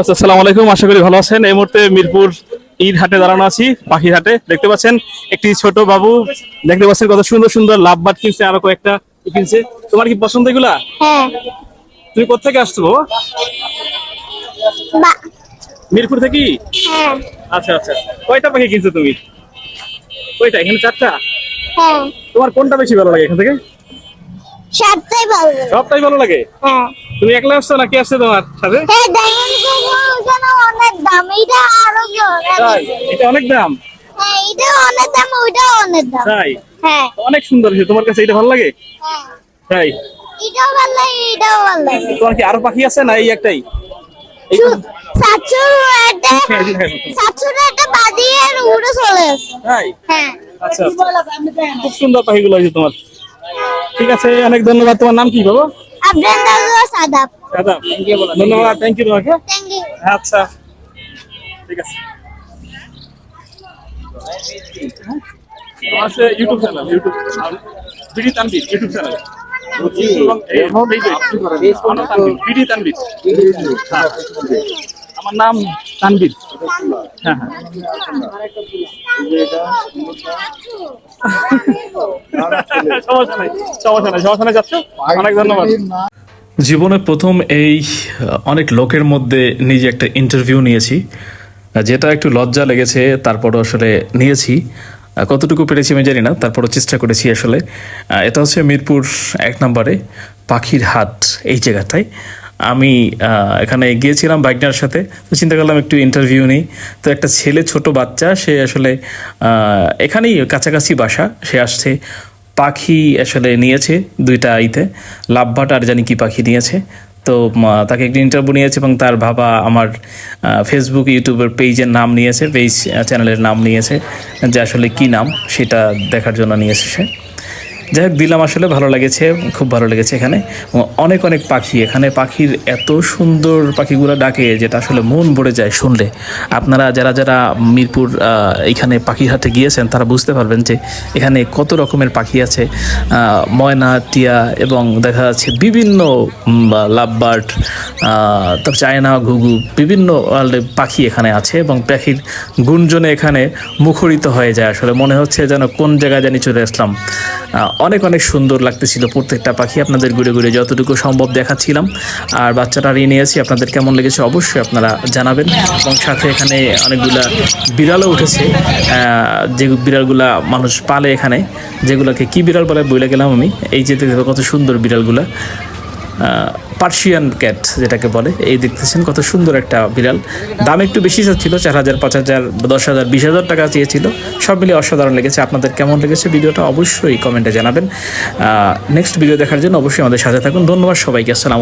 আসসালামু আলাইকুম। আশা করি ভালো আছেন। এই মুহূর্তে মিরপুর ঈদ হাটে দাঁড়ানো আছি পাখির হাটে। দেখতে পাচ্ছেন একটি ছোট বাবু। দেখতে পাচ্ছেন কত সুন্দর সুন্দর লাভ বাট কিনছে আরও কয়েকটা কিনছে। তোমার কি পছন্দ এগুলা? হ্যাঁ। তুমি কোথেকে আসছো বাবা? মিরপুর থেকে? হ্যাঁ। আচ্ছা আচ্ছা। কয়টা পাখি কিনছো তুমি? কয়টা? এখানে চারটা? হ্যাঁ। তোমার কোনটা বেশি ভালো লাগে এখান থেকে? সাতটাই পারবে সবটাই ভালো লাগে? হ্যাঁ। তুমি একলা আসছো নাকি আসছে তোমার সাথে? অনেক দাম এটা আরও তাই? এটা অনেক দাম? হ্যাঁ এটা অনেক দাম ওইটা অনেক দাম। তাই? হ্যাঁ। অনেক সুন্দর তোমার কাছে এটা ভালো লাগে? হ্যাঁ। তাই? এটাও ভালো লাগে এটাও ভালো লাগে। তোমার কি আরও পাখি আছে না এই একটাই? সাতশো একটা। সাতশো একটা বাজিয়ে উড়ে চলে আসে। তাই? হ্যাঁ। আচ্ছা খুব সুন্দর পাখিগুলো হয়েছে তোমার। ঠিক আছে অনেক ধন্যবাদ। তোমার নাম কি বাবা সাদাব। ধন্যবাদ। থ্যাংক ইউ তোমাকে। থ্যাংক ইউ আচ্ছা। ঠিক আছে। আমার আছে YouTube channel YouTube BD Tanvir YouTube channel. আমার নাম তানবির হ্যাঁ হ্যাঁ। সমস্যা নাই সমস্যা নাই সমস্যা নাই যাচ্ছ। অনেক ধন্যবাদ। জীবনে প্রথম এই অনেক লোকের মধ্যে নিজে একটা ইন্টারভিউ নিয়েছি। যেটা একটু লজ্জা লেগেছে, তারপরও আসলে নিয়েছি। কতটুকু পেরেছি আমি জানি না, তারপরও চেষ্টা করেছি আসলে। এটা হচ্ছে মিরপুর এক নম্বরে, পাখির হাট, এই জায়গাটায়। আমি এখানে গিয়েছিলাম বাইকনার সাথে, তো চিন্তা করলাম একটু ইন্টারভিউ নিই। তো একটা ছেলে, ছোট বাচ্চা, সে আসলে এখানেই কাছাকাছি বাসা, সে আসছে। পাখি আসলে নিয়েছে, দুইটা আইতে। লাভবাট আর জানি কি পাখি নিয়েছে। তো তাকে একটি ইন্টারভিউ নিয়েছে এবং তার বাবা আমার ফেসবুক ইউটিউবের পেজের নাম নিয়েছে পেজ চ্যানেলের নাম নিয়েছে যে আসলে কি নাম, সেটা দেখার জন্য নিয়েছে সে। যাই হোক, দিলাম আসলে ভালো লেগেছে, খুব ভালো লেগেছে এখানে। অনেক অনেক পাখি, এখানে পাখির এত সুন্দর পাখিগুলো ডাকে যেটা আসলে মন ভরে যায় শুনলে। আপনারা যারা যারা মিরপুর এখানে পাখির হাটে গিয়েছেন, তারা বুঝতে পারবেন যে এখানে কত রকমের পাখি আছে। ময়না, টিয়া এবং দেখা যাচ্ছে বিভিন্ন লাভবার্ড তারপর চায়না, ঘুঘু, বিভিন্ন পাখি এখানে আছে এবং পাখির গুঞ্জনে এখানে মুখরিত হয়ে যায়। আসলে মনে হচ্ছে যেন কোন জায়গায় জানি চলে আসলাম। অনেক অনেক সুন্দর লাগতেছিল প্রত্যেকটা পাখি। আপনাদের ঘুরে ঘুরে যতটুকু সম্ভব দেখাচ্ছিলাম। আর বাচ্চাটা নিয়ে নিয়েছি, আপনাদের কেমন লেগেছে অবশ্যই আপনারা জানাবেন। এবং সাথে এখানে অনেকগুলা বিড়ালও উঠেছে। যে বিড়ালগুলা মানুষ পালে এখানে, যেগুলোকে কি বিড়াল বলে বইলে গেলাম আমি। এই যেতে কত সুন্দর বিড়ালগুলা। পার্সিয়ান ক্যাট যেটাকে বলে, এই দেখতেছেন কত সুন্দর একটা বিড়াল। দাম একটু বেশি ছিল চার হাজার, পাঁচ হাজার দশ হাজার, বিশ হাজার টাকা চেয়েছিল। সব মিলিয়ে অসাধারণ লেগেছে। আপনাদের কেমন লেগেছে ভিডিওটা অবশ্যই কমেন্টে জানাবেন। নেক্সট ভিডিও দেখার জন্য অবশ্যই আমাদের সাথে থাকুন। ধন্যবাদ সবাইকে। আসসালাম